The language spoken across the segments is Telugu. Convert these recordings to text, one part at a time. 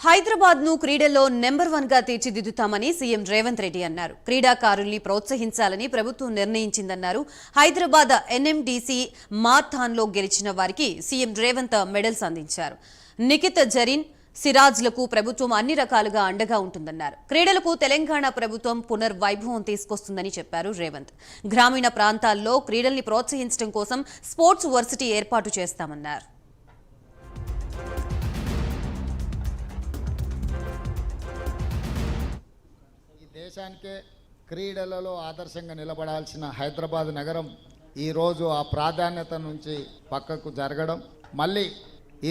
హైదరాబాద్ను క్రీడల్లో నెంబర్ వన్గా తీర్చిదిద్దుతామని సీఎం రేవంత్ రెడ్డి అన్నారు. క్రీడాకారుల్ని ప్రోత్సహించాలని ప్రభుత్వం నిర్ణయించిందన్నారు. హైదరాబాద్ ఎన్ఎండిసి మార్థాన్లో గెలిచిన వారికి సీఎం రేవంత్ మెడల్స్ అందించారు. నిఖిత్ జరీన్ సిరాజ్లకు ప్రభుత్వం అన్ని రకాలుగా అండగా ఉంటుందన్నారు. క్రీడలకు తెలంగాణ ప్రభుత్వం పునర్వైభవం తీసుకొస్తుందని చెప్పారు రేవంత్. గ్రామీణ ప్రాంతాల్లో క్రీడల్ని ప్రోత్సహించడం కోసం స్పోర్ట్స్ వర్సిటీ ఏర్పాటు చేస్తామన్నారు. దేశానికే క్రీడలలో ఆదర్శంగా నిలబడాల్సిన హైదరాబాద్ నగరం ఈరోజు ఆ ప్రాధాన్యత నుంచి పక్కకు జరగడం. మళ్ళీ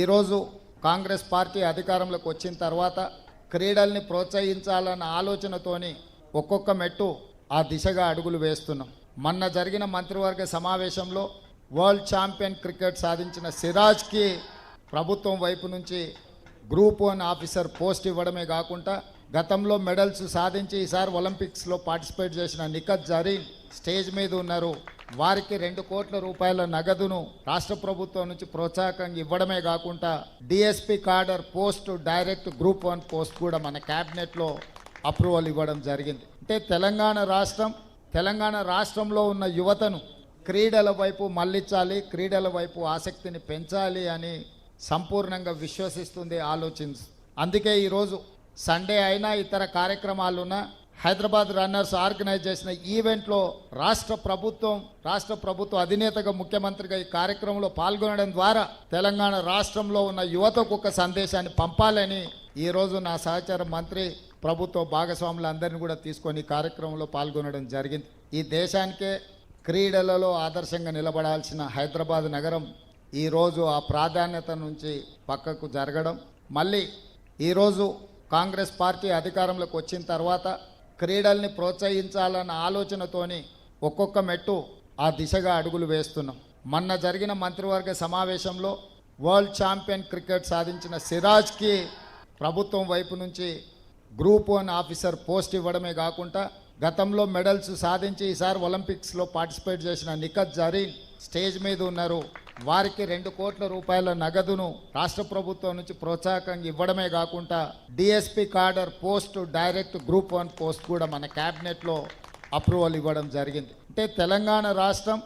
ఈరోజు కాంగ్రెస్ పార్టీ అధికారంలోకి వచ్చిన తర్వాత క్రీడల్ని ప్రోత్సహించాలన్న ఆలోచనతోని ఒక్కొక్క మెట్టు ఆ దిశగా అడుగులు వేస్తున్నాం. మొన్న జరిగిన మంత్రివర్గ సమావేశంలో వరల్డ్ ఛాంపియన్ క్రికెట్ సాధించిన సిరాజ్కి ప్రభుత్వం వైపు నుంచి గ్రూప్ వన్ ఆఫీసర్ పోస్ట్ ఇవ్వడమే కాకుండా గతంలో మెడల్స్ సాధించి ఈసారి ఒలింపిక్స్లో పార్టిసిపేట్ చేసిన నిఖత్ జరీన్ స్టేజ్ మీద ఉన్నారు. వారికి రెండు కోట్ల రూపాయల నగదును రాష్ట్ర ప్రభుత్వం నుంచి ప్రోత్సాహకంగా ఇవ్వడమే కాకుండా DSP cadre post direct group one post కూడా మన క్యాబినెట్లో అప్రూవల్ ఇవ్వడం జరిగింది. అంటే తెలంగాణ రాష్ట్రం తెలంగాణ రాష్ట్రంలో ఉన్న యువతను క్రీడల వైపు మళ్ళించాలి క్రీడల వైపు ఆసక్తిని పెంచాలి అని సంపూర్ణంగా విశ్వసిస్తుంది ఆలోచించు. అందుకే ఈరోజు సండే అయినా ఇతర కార్యక్రమాలున్నా హైదరాబాద్ రన్నర్స్ ఆర్గనైజ్ చేసిన ఈవెంట్లో రాష్ట్ర ప్రభుత్వం రాష్ట్ర ప్రభుత్వ అధినేతగా ముఖ్యమంత్రిగా ఈ కార్యక్రమంలో పాల్గొనడం ద్వారా తెలంగాణ రాష్ట్రంలో ఉన్న యువతకు ఒక సందేశాన్ని పంపాలని ఈరోజు నా సహచార మంత్రి ప్రభుత్వ భాగస్వాములందరినీ కూడా తీసుకొని ఈ కార్యక్రమంలో పాల్గొనడం జరిగింది. ఈ దేశానికే క్రీడలలో ఆదర్శంగా నిలబడాల్సిన హైదరాబాద్ నగరం ఈరోజు ఆ ప్రాధాన్యత నుంచి పక్కకు జరగడం. మళ్ళీ ఈరోజు కాంగ్రెస్ పార్టీ అధికారంలోకి వచ్చిన తర్వాత క్రీడల్ని ప్రోత్సహించాలన్న ఆలోచనతోని ఒక్కొక్క మెట్టు ఆ దిశగా అడుగులు వేస్తున్నాం. మొన్న జరిగిన మంత్రివర్గ సమావేశంలో వరల్డ్ ఛాంపియన్ క్రికెట్ సాధించిన సిరాజ్కి ప్రభుత్వం వైపు నుంచి గ్రూప్ వన్ ఆఫీసర్ పోస్ట్ ఇవ్వడమే కాకుండా గతంలో మెడల్స్ సాధించి ఈసారి ఒలింపిక్స్లో పార్టిసిపేట్ చేసిన నిఖత్ జరీన్ స్టేజ్ మీద ఉన్నారు. వారికి రెండు కోట్ల రూపాయల నగదును రాష్ట్ర ప్రభుత్వం నుంచి ప్రోత్సాహకంగా ఇవ్వడమే కాకుండా DSP cadre post direct group one post కూడా మన క్యాబినెట్లో అప్రూవల్ ఇవ్వడం జరిగింది. అంటే తెలంగాణ రాష్ట్రం